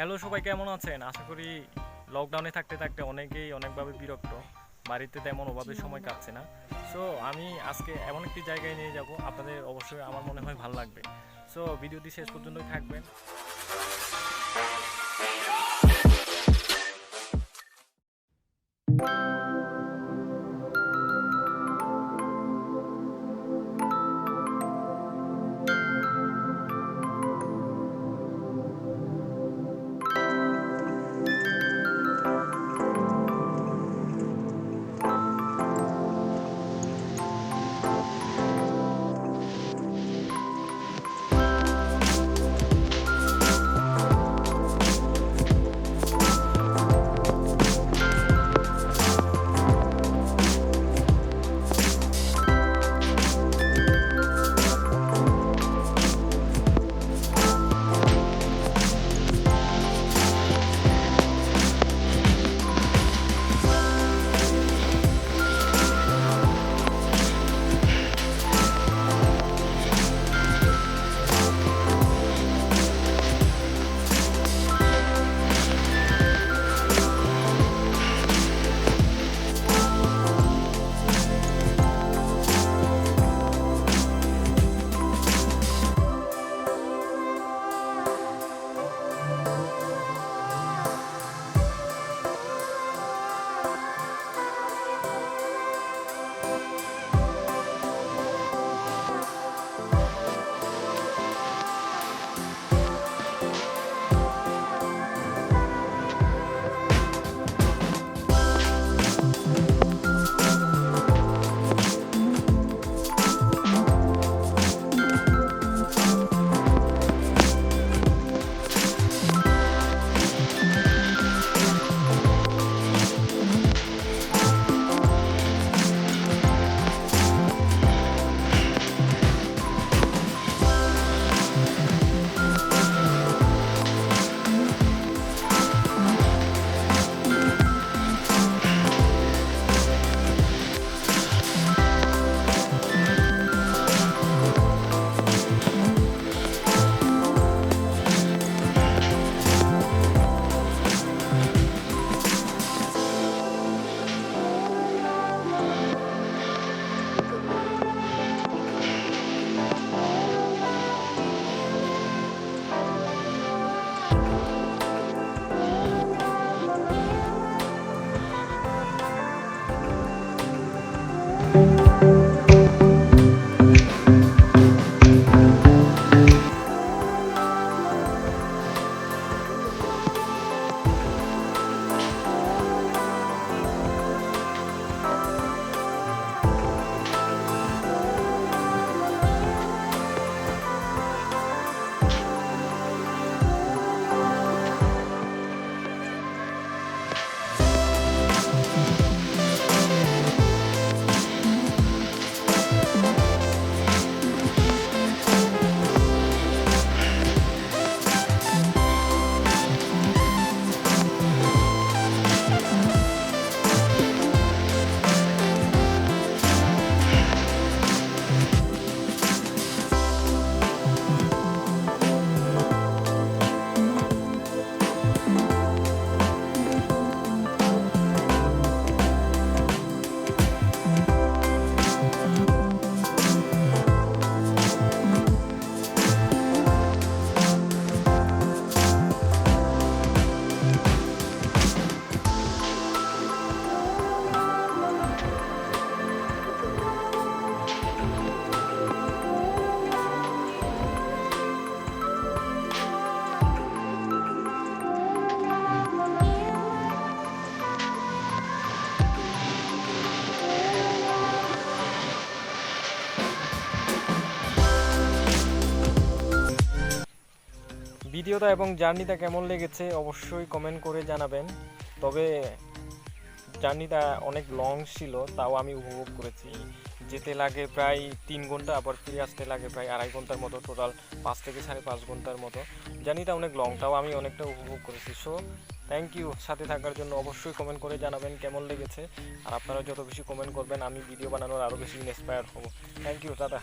Hello সবাই কেমন আছেন? আশা করি লকডাউনে থাকতে থাকতে অনেকেই অনেকভাবে বিরক্ত। বাড়িতে তেমন ওভাবে সময় কাটছে না। সো আমি আজকে এমন একটি জায়গায় নিয়ে যাব আপনাদের অবশ্যই আমার মনে হয় ভালো লাগবে। সো ভিডিওটি শেষ পর্যন্তই থাকবেন। ভিডিওটা এবং জার্নিটা কেমন লেগেছে অবশ্যই কমেন্ট করে জানাবেন। তবে জার্নিটা অনেক লং ছিল, তাও আমি উপভোগ করেছি। যেতে লাগে প্রায় তিন ঘণ্টা, আবার ফিরে আসতে লাগে প্রায় আড়াই ঘণ্টার মতো টোটাল পাঁচ থেকে সাড়ে পাঁচ ঘণ্টার মতো। জার্নিটা অনেক লং তাও আমি অনেকটা উপভোগ করেছি। সো থ্যাংক ইউ সাথে থাকার জন্য অবশ্যই কমেন্ট করে জানাবেন কেমন লেগেছে। আর আপনারা যত বেশি কমেন্ট করবেন, আমি ভিডিও বানানোর আরও বেশি ইন্সপায়ার হব। থ্যাংক ইউ দাদা